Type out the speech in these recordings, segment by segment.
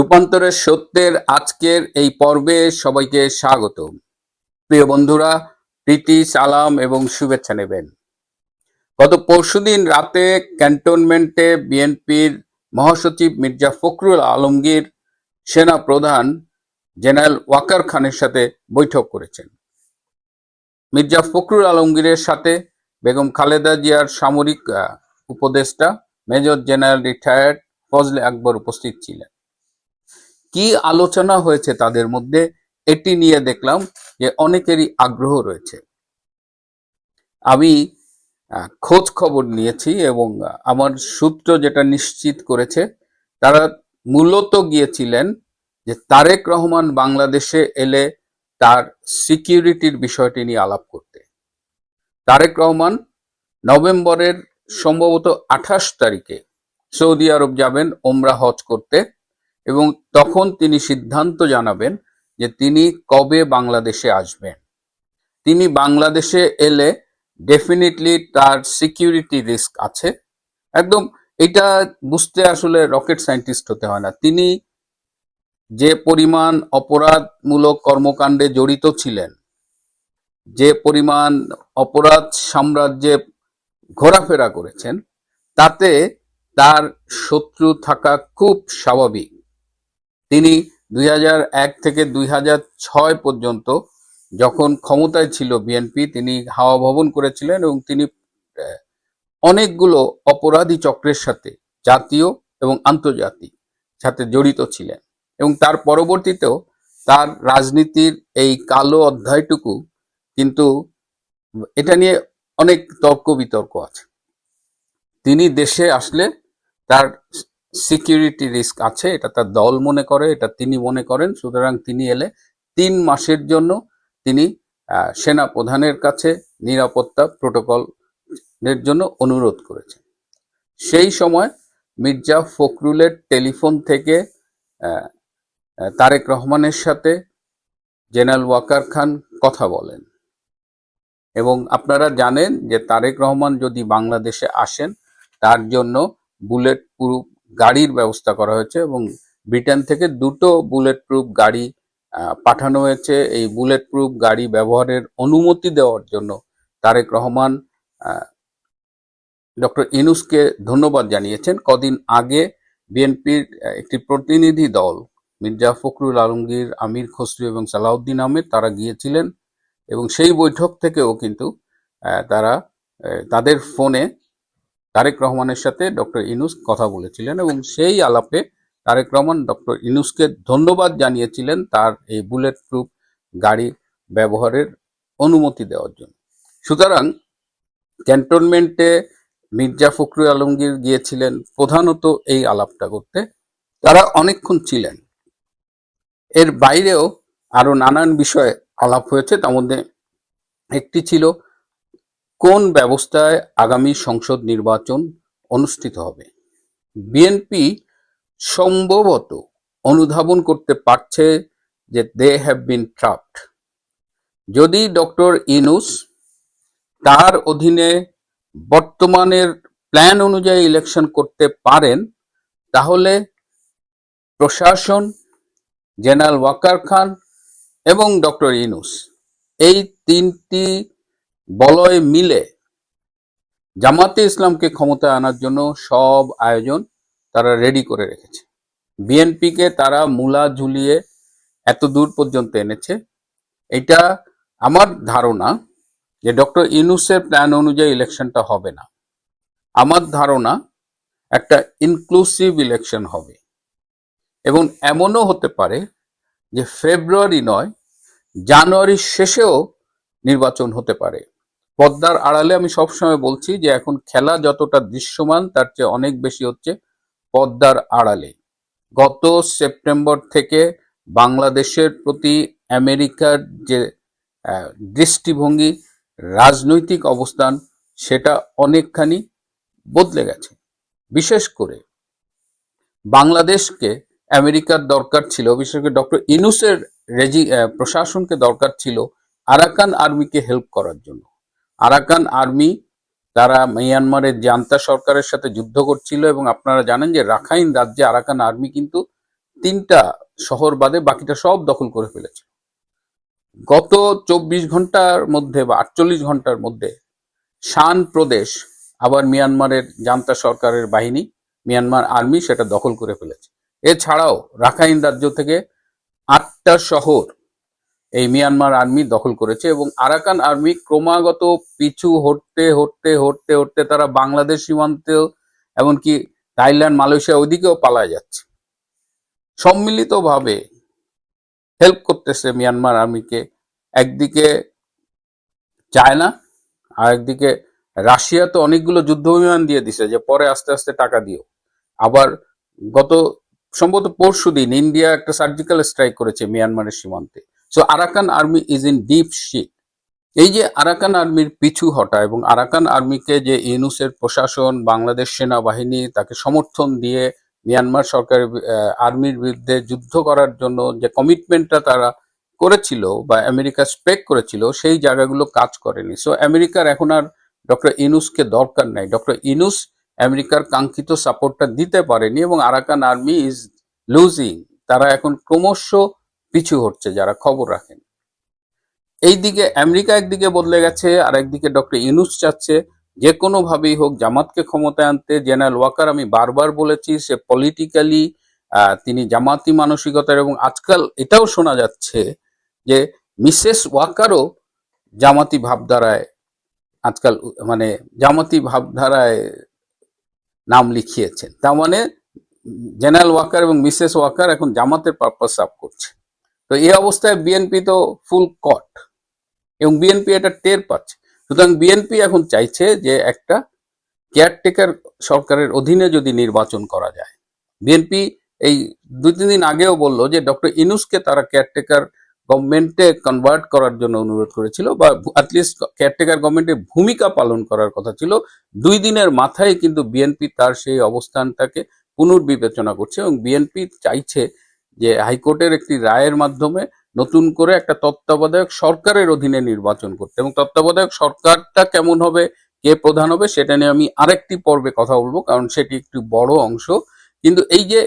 রূপান্তরের সত্যের আজকের এই পর্বে সবাইকে স্বাগত। প্রিয় বন্ধুরা, প্রীতি, সালাম এবং শুভেচ্ছা নেবেন। গত পরশুদিন রাতে ক্যান্টনমেন্টে বিএনপির মহাসচিব মির্জা ফখরুল আলমগীর, সেনা প্রধান জেনারেল ওয়াকার খানের সাথে বৈঠক করেছেন। মির্জা ফখরুল আলমগীরের সাথে বেগম খালেদা জিয়ার সামরিক উপদেষ্টা, major general retired Fazle Akbar উপস্থিত ছিলেন। কি আলোচনা হয়েছে তাদের মধ্যে এটি নিয়ে দেখলাম যে অনেকেরই আগ্রহ রয়েছে। আমি খোঁজ খবর নিয়েছি এবং আমার সূত্র যেটা নিশ্চিত করেছে, তারা মূলত গিয়েছিলেন যে তারেক রহমান বাংলাদেশে এলে তার সিকিউরিটির বিষয়টি নিয়ে আলাপ করতে। তারেক রহমান নভেম্বরের সম্ভবত আঠাশ তারিখে সৌদি আরব যাবেন, ওমরা হজ করতে। এবং তখন তিনি সিদ্ধান্ত জানাবেন যে তিনি কবে বাংলাদেশে আসবেন। তিনি বাংলাদেশে এলে ডেফিনেটলি তার সিকিউরিটি রিস্ক আছে। একদম এটা বুঝতে আসলে রকেট সায়েন্টিস্ট হতে হয় না। তিনি যে পরিমাণ অপরাধমূলক কর্মকাণ্ডে জড়িত ছিলেন, যে পরিমাণ অপরাধ সাম্রাজ্যে ঘোরাফেরা করেছেন, তাতে তার শত্রু থাকা খুব স্বাভাবিক। তিনি দুই হাজার এক থেকে দুই হাজার ছয় পর্যন্ত যখন ক্ষমতায় ছিল বিএনপি তিনি হাওয়া ভবন করেছিলেন এবং তিনি অনেকগুলো অপরাধী চক্রের সাথে জাতীয় এবং আন্তর্জাতিক সাথে জড়িত ছিলেন এবং তার পরবর্তীতেও তার রাজনীতির এই কালো অধ্যায়টুকু কিন্তু এটা নিয়ে অনেক তর্ক বিতর্ক আছে। তিনি দেশে আসলে তার সিকিউরিটি রিস্ক আছে, এটা তার দল মনে করে, এটা তিনি মনে করেন, সুতরাং তিনি এলে তিন মাসের জন্য তিনি সেনা প্রধানের কাছে নিরাপত্তা প্রোটোকলের জন্য অনুরোধ করেছেন। সেই সময় মির্জা ফখরুলের টেলিফোন থেকে তারেক রহমানের সাথে জেনারেল ওয়াকার খান কথা বলেন। এবং আপনারা জানেন যে তারেক রহমান যদি বাংলাদেশে আসেন, তার জন্য বুলেট প্রুফ গাড়ির ব্যবস্থা করা হয়েছে এবং ব্রিটেন থেকে দুটো বুলেট প্রুফ গাড়ি পাঠানো হয়েছে। এই বুলেট প্রুফ গাড়ি ব্যবহারের অনুমতি দেওয়ার জন্য তারেক রহমান ডক্টর ইনুসকে ধন্যবাদ জানিয়েছেন। কদিন আগে বিএনপির একটি প্রতিনিধি দল, মির্জা ফখরুল আলমগীর, আমির খসরু এবং সালাউদ্দিন আহমেদ, তারা গিয়েছিলেন এবং সেই বৈঠক থেকেও কিন্তু তারা তাদের ফোনে তারেক রহমানের সাথে ডক্টর ইনুস কথা বলেছিলেন এবং সেই আলাপে তারেক রহমান, ডক্টর ইনুসকে ধন্যবাদ জানিয়েছিলেন তার এই বুলেট প্রুফ গাড়ি ব্যবহারের অনুমতি দেওয়ার জন্য। সুতরাং ক্যান্টনমেন্টে মির্জা ফখরুল আলমগীর গিয়েছিলেন প্রধানত এই আলাপটা করতে। তারা অনেকক্ষণ ছিলেন। এর বাইরেও আরও নানান বিষয়ে আলাপ হয়েছে, তার মধ্যে একটি ছিল কোন ব্যবস্থায় আগামী সংসদ নির্বাচন অনুষ্ঠিত হবে? বিএনপি সম্ভবত অনুধাবন করতে পারছে যে দে হ্যাভ বিন ট্রাপড যদি ডক্টর ইনুস তার অধীনে বর্তমানের প্ল্যান অনুযায়ী ইলেকশন করতে পারেন, তাহলে প্রশাসন, জেনারেল ওয়াকার খান এবং ডক্টর ইনুস এই তিনটি বলয় মিলে জামাতে ইসলামকে ক্ষমতায় আনার জন্য সব আয়োজন তারা রেডি করে রেখেছে। বিএনপিকে তারা মূলা ঝুলিয়ে এত দূর পর্যন্ত এনেছে। এটা আমার ধারণা যে ডক্টর ইনুসের প্ল্যান অনুযায়ী ইলেকশনটা হবে না। আমার ধারণা একটা ইনক্লুসিভ ইলেকশন হবে। এবং এমনও হতে পারে যে ফেব্রুয়ারি নয় জানুয়ারির শেষেও নির্বাচন হতে পারে। পদ্মার আড়ালে আমি সবসময় বলছি যে এখন খেলা যতটা দৃশ্যমান, তার চেয়ে অনেক বেশি হচ্ছে পদ্মার আড়ালে। গত সেপ্টেম্বর থেকে বাংলাদেশের প্রতি আমেরিকার যে দৃষ্টিভঙ্গি, রাজনৈতিক অবস্থান, সেটা অনেকখানি বদলে গেছে। বিশেষ করে বাংলাদেশকে আমেরিকার দরকার ছিল, বিশেষ করে ডক্টর ইনুসের রেজি প্রশাসনকে দরকার ছিল আরাকান আর্মিকে হেল্প করার জন্য। আরাকান আর্মি তারা মিয়ানমারের জান্তা সরকারের সাথে যুদ্ধ করছিল এবং আপনারা জানেন যে রাখাইন রাজ্যে আরাকান আর্মি কিন্তু তিনটা শহর বাদে বাকিটা সব দখল করে ফেলেছে। গত চব্বিশ ঘণ্টার মধ্যে বা আটচল্লিশ ঘণ্টার মধ্যে শান প্রদেশ, আবার মিয়ানমারের জান্তা সরকারের বাহিনী, মিয়ানমার আর্মি সেটা দখল করে ফেলেছে। এছাড়াও রাখাইন রাজ্য থেকে আটটা শহর এই মিয়ানমার আর্মি দখল করেছে এবং আরাকান আর্মি ক্রমাগত পিছু হটতে হটতে হটতে হটতে তারা বাংলাদেশ সীমান্তেও এমনকি থাইল্যান্ড, মালয়েশিয়া ওইদিকেও পালায় যাচ্ছে। সম্মিলিতভাবে হেল্প করতেছে মিয়ানমার আর্মিকে। একদিকে চায়না, আর একদিকে রাশিয়া তো অনেকগুলো যুদ্ধ বিমান দিয়ে দিছে যে পরে আস্তে আস্তে টাকা দিও। আবার গত, সম্ভবত পরশু দিন ইন্ডিয়া একটা সার্জিক্যাল স্ট্রাইক করেছে মিয়ানমারের সীমান্তে। So Arakan army is in deep shit এই যে আরাকান আর্মির পিছু হটা এবং আরাকান আর্মিকে যে ইউনুসের প্রশাসন, বাংলাদেশ সেনাবাহিনী তাকে সমর্থন দিয়ে মিয়ানমার সরকারের আর্মির বিরুদ্ধে যুদ্ধ করার জন্য যে কমিটমেন্টটা তারা করেছিল বা আমেরিকা স্পেক করেছিল, সেই জায়গাগুলো কাজ করেনি। সো আমেরিকার এখন আর ডক্টর ইনুসকে দরকার নাই। ডক্টর ইনুস আমেরিকার কাঙ্ক্ষিত সাপোর্টটা দিতে পারেনি এবং আরাকান আর্মি ইজ লুজিং তারা এখন ক্রমশ পিছু হচ্ছে, যারা খবর রাখেন। এইদিকে আমেরিকা একদিকে বদলে গেছে আর একদিকে ডক্টর ইনুস চাচ্ছে, যে কোনো ভাবেই হোক জামাতকে ক্ষমতায় আনতে। জেনারেল ওয়াকার, আমি বারবার বলেছি, সে পলিটিক্যালি তিনি জামাতি মানসিকতার এবং আজকাল এটাও শোনা যাচ্ছে যে মিসেস ওয়াকারও জামাতি ভাবধারায়, আজকাল মানে জামাতি ভাবধারায় নাম লিখিয়েছেন। তার মানে জেনারেল ওয়াকার এবং মিসেস ওয়াকার এখন জামাতের পারপাস সার্ভ করছে। তো এই অবস্থায় বিএনপি তো ফুল কট এবং বিএনপি এটা টের পাচ্ছে। সুতরাং বিএনপি এখন চাইছে যে একটা কেয়ারটেকার সরকারের অধীনে যদি নির্বাচন করা যায়। বিএনপি এই দুই তিন দিন আগেও বলল যে ডক্টর ইনুসকে তারা কেয়ারটেকার গভর্নমেন্টে কনভার্ট করার জন্য অনুরোধ করেছিল বা অ্যাটলিস্ট কেয়ারটেকার গভর্নমেন্টের ভূমিকা পালন করার কথা ছিল। দুই দিনের মাথায় কিন্তু বিএনপি তার সেই অবস্থানটাকে পুনর্বিবেচনা করছে এবং বিএনপি চাইছে যে হাইকোর্টের একটি রায়ের মাধ্যমে নতুন করে একটা তত্ত্বাবধায়ক সরকারের অধীনে নির্বাচন করতে। এবং তত্ত্বাবধায়ক সরকারটা কেমন হবে, কে প্রধান হবে, সেটা নিয়ে আমি আরেকটি পর্বে কথা বলব, কারণ সেটি একটি বড় অংশ। কিন্তু এই যে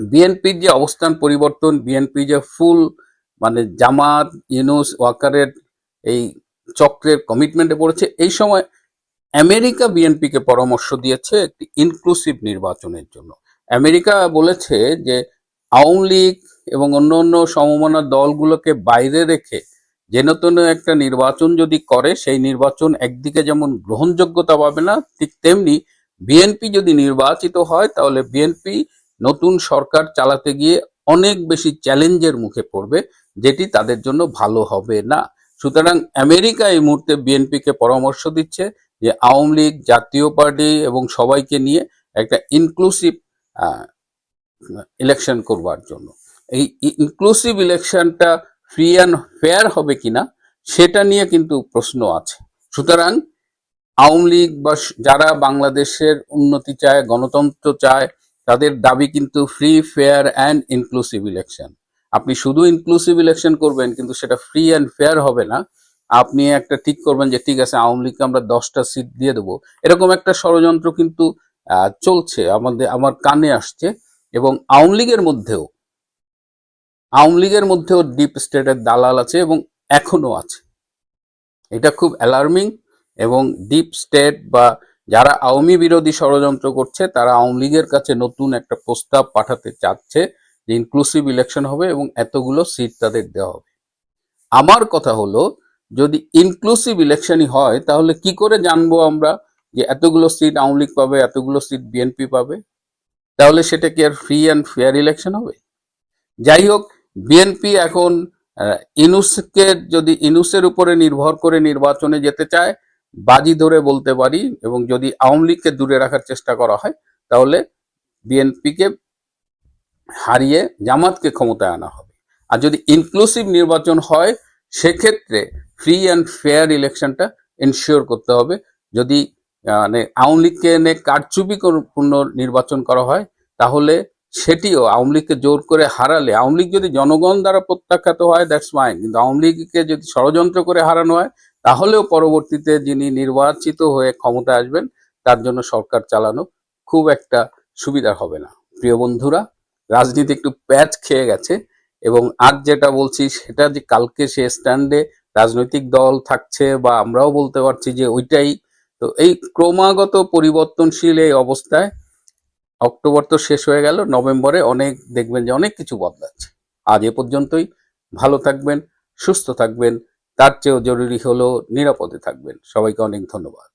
বিএনপির যে অবস্থান পরিবর্তন বিএনপি যে ফুল মানে জামাত, ইউনুস, ওয়াকারের এই চক্রের কমিটমেন্টে পড়েছে, এই সময় আমেরিকা বিএনপিকে পরামর্শ দিয়েছে একটি ইনক্লুসিভ নির্বাচনের জন্য। আমেরিকা বলেছে যে আওয়ামী লীগ এবং অন্য অন্য সমমনা দলগুলোকে বাইরে রেখে যেন তেন একটা নির্বাচন যদি করে, সেই নির্বাচন একদিকে যেমন গ্রহণযোগ্যতা পাবে না, ঠিক তেমনি বিএনপি যদি নির্বাচিত হয়, তাহলে বিএনপি নতুন সরকার চালাতে গিয়ে অনেক বেশি চ্যালেঞ্জের মুখে পড়বে, যেটি তাদের জন্য ভালো হবে না। সুতরাং আমেরিকা এই মুহূর্তে বিএনপিকে পরামর্শ দিচ্ছে যে আওয়ামী লীগ, জাতীয় পার্টি এবং সবাইকে নিয়ে একটা ইনক্লুসিভ ইলেকশন করবার জন্য। এই ইনক্লুসিভ ইলেকশনটা ফ্রি অ্যান্ড ফেয়ার হবে কিনা, সেটা নিয়ে কিন্তু প্রশ্ন আছে। সুতরাং আওয়ামী লীগ বা যারা বাংলাদেশের উন্নতি চায়, গণতন্ত্র চায়, তাদের দাবি কিন্তু free fair and inclusive election আপনি শুধু ইনক্লুসিভ ইলেকশন করবেন, কিন্তু সেটা ফ্রি অ্যান্ড ফেয়ার হবে না। আপনি একটা ঠিক করবেন যে, ঠিক আছে, আওয়ামী লীগকে আমরা দশটা সিট দিয়ে দেবো। এরকম একটা ষড়যন্ত্র কিন্তু চলছে। আমাদের, আমার কানে আসছে। এবং আওয়ামী লীগের মধ্যেও, আওয়ামী লীগের মধ্যেও ডিপ স্টেটের দালাল আছে এবং এখনও আছে। এটা খুব অ্যালার্মিং এবং ডিপ স্টেট বা যারা আওয়ামী বিরোধী ষড়যন্ত্র করছে, তারা আওয়ামী লীগের কাছে নতুন একটা প্রস্তাব পাঠাতে চাচ্ছে যে ইনক্লুসিভ ইলেকশন হবে এবং এতগুলো সিট তাদের দেওয়া হবে। আমার কথা হলো, যদি ইনক্লুসিভ ইলেকশনই হয়, তাহলে কি করে জানব আমরা যে এতগুলো সিট আওয়ামী লীগ পাবে, এতগুলো সিট বিএনপি পাবে? তাহলে সেটা কি আর ফ্রি অ্যান্ড ফেয়ার ইলেকশন হবে? যাই হোক বিএনপি এখন ইনুসকে যদি, ইনুসের উপরে নির্ভর করে নির্বাচনে যেতে চায়, বাজি ধরে বলতে পারি, এবং যদি আওয়ামী লীগকে দূরে রাখার চেষ্টা করা হয়, তাহলে বিএনপিকে হারিয়ে জামাতকে ক্ষমতায় আনা হবে। আর যদি ইনক্লুসিভ নির্বাচন হয়, সেক্ষেত্রে ফ্রি অ্যান্ড ফেয়ার ইলেকশনটা এনশিওর করতে হবে। যদি মানে আওয়ামী লীগকে এনে কারচুপি পূর্ণ নির্বাচন করা হয়, তাহলে সেটিও আওয়ামী লীগকে জোর করে হারালে, আওয়ামী লীগ যদি জনগণ দ্বারা প্রত্যাখ্যাত হয় দ্যাটস ফাইন কিন্তু আওয়ামী লীগকে যদি ষড়যন্ত্র করে হারানো হয়, তাহলেও পরবর্তীতে যিনি নির্বাচিত হয়ে ক্ষমতায় আসবেন, তার জন্য সরকার চালানো খুব একটা সুবিধা হবে না। প্রিয় বন্ধুরা, রাজনীতি একটু প্যাচ খেয়ে গেছে, এবং আজ যেটা বলছি, সেটা যে কালকে সে স্ট্যান্ডে রাজনৈতিক দল থাকছে, বা আমরাও বলতে পারছি যে ওইটাই তো এই ক্রমাগত পরিবর্তনশীল এই অবস্থায় অক্টোবর তো শেষ হয়ে গেল, নভেম্বরে অনেক দেখবেন যে অনেক কিছু বদলাচ্ছে। আজ এ পর্যন্তই, ভালো থাকবেন, সুস্থ থাকবেন, তার চেয়েও জরুরি হলো নিরাপদে থাকবেন। সবাইকে অনেক ধন্যবাদ।